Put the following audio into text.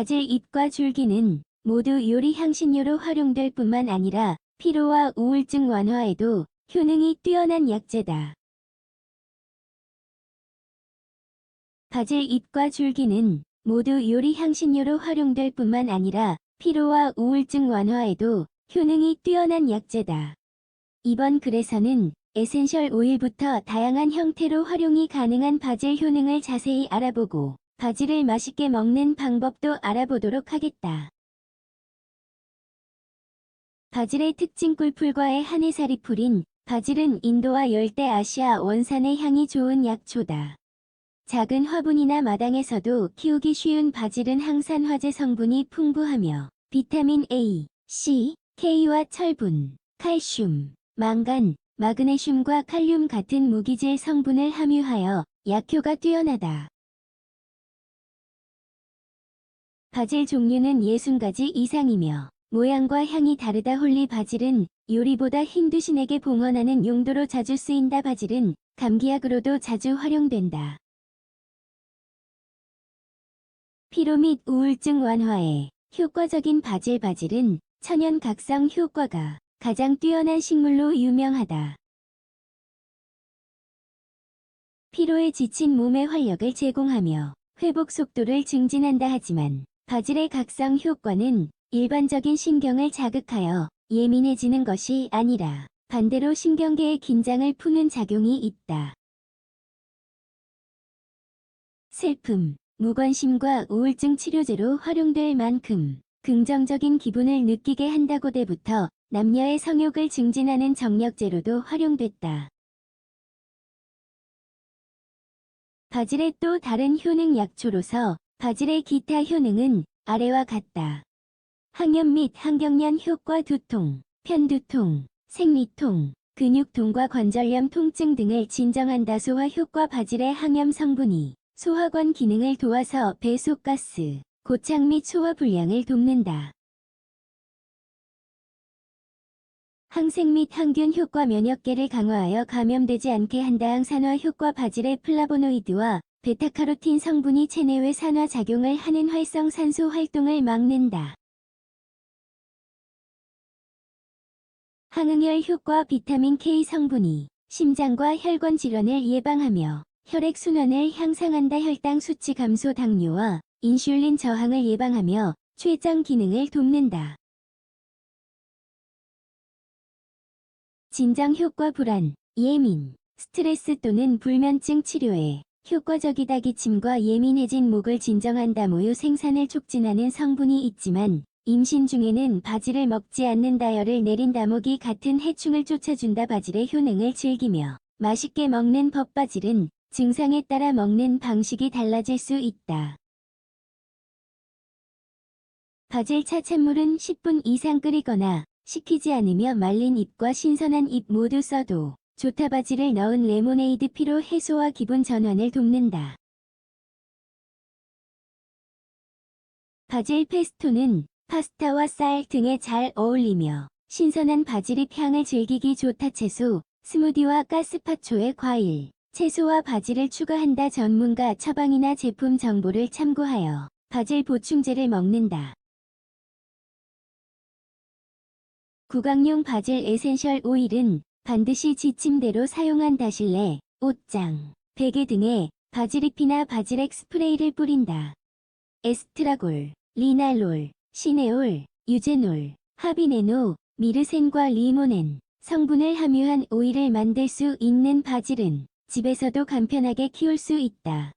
바질 잎과 줄기는 모두 요리 향신료로 활용될 뿐만 아니라 피로와 우울증 완화에도 효능이 뛰어난 약재다. 바질 잎과 줄기는 모두 요리 향신료로 활용될 뿐만 아니라 피로와 우울증 완화에도 효능이 뛰어난 약재다. 이번 글에서는 에센셜 오일부터 다양한 형태로 활용이 가능한 바질 효능을 자세히 알아보고 바질을 맛있게 먹는 방법도 알아보도록 하겠다. 바질의 특징 꿀풀과의 한해살이 풀인 바질은 인도와 열대 아시아 원산의 향이 좋은 약초다. 작은 화분이나 마당에서도 키우기 쉬운 바질은 항산화제 성분이 풍부하며 비타민 A, C, K와 철분, 칼슘, 망간, 마그네슘과 칼륨 같은 무기질 성분을 함유하여 약효가 뛰어나다. 바질 종류는 60가지 이상이며 모양과 향이 다르다 홀리 바질은 요리보다 힘드신에게 봉헌하는 용도로 자주 쓰인다 바질은 감기약으로도 자주 활용된다. 피로 및 우울증 완화에 효과적인 바질 바질은 천연 각성 효과가 가장 뛰어난 식물로 유명하다. 피로에 지친 몸의 활력을 제공하며 회복 속도를 증진한다 하지만 바질의 각성 효과는 일반적인 신경을 자극하여 예민해지는 것이 아니라 반대로 신경계의 긴장을 푸는 작용이 있다. 슬픔, 무관심과 우울증 치료제로 활용될 만큼 긍정적인 기분을 느끼게 한다고 때부터 남녀의 성욕을 증진하는 정력제로도 활용됐다. 바질의 또 다른 효능 약초로서 바질의 기타 효능은 아래와 같다. 항염 및 항경련 효과 두통, 편두통, 생리통, 근육통과 관절염 통증 등을 진정한다 소화 효과 바질의 항염 성분이 소화관 기능을 도와서 배속가스, 고창 및 소화 불량을 돕는다. 항생 및 항균 효과 면역계를 강화하여 감염되지 않게 한다 항산화 효과 바질의 플라보노이드와 베타카로틴 성분이 체내외 산화 작용을 하는 활성산소 활동을 막는다. 항응열 효과 비타민 K 성분이 심장과 혈관 질환을 예방하며 혈액 순환을 향상한다 혈당 수치 감소 당뇨와 인슐린 저항을 예방하며 췌장 기능을 돕는다. 진정 효과 불안, 예민, 스트레스 또는 불면증 치료에 효과적이다 기침과 예민해진 목을 진정한다 모유 생산을 촉진하는 성분이 있지만 임신 중에는 바질을 먹지 않는다 열을 내린다 모기 같은 해충을 쫓아준다 바질의 효능을 즐기며 맛있게 먹는 법 바질은 증상에 따라 먹는 방식이 달라질 수 있다. 바질 차 찬물은 10분 이상 끓이거나 식히지 않으며 말린 잎과 신선한 잎 모두 써도 바질을 넣은 레모네이드 피로 해소와 기분 전환을 돕는다. 바질 페스토는 파스타와 쌀 등에 잘 어울리며 신선한 바질잎 향을 즐기기 좋다 채소, 스무디와 가스파초의 과일, 채소와 바질을 추가한다 전문가 처방이나 제품 정보를 참고하여 바질 보충제를 먹는다. 구강용 바질 에센셜 오일은 반드시 지침대로 사용한 다 실내, 옷장, 베개 등에 바질잎이나 바질액 스프레이를 뿌린다. 에스트라골, 리날롤, 시네올, 유제놀, 하비네노, 미르센과 리모넨 성분을 함유한 오일을 만들 수 있는 바질은 집에서도 간편하게 키울 수 있다.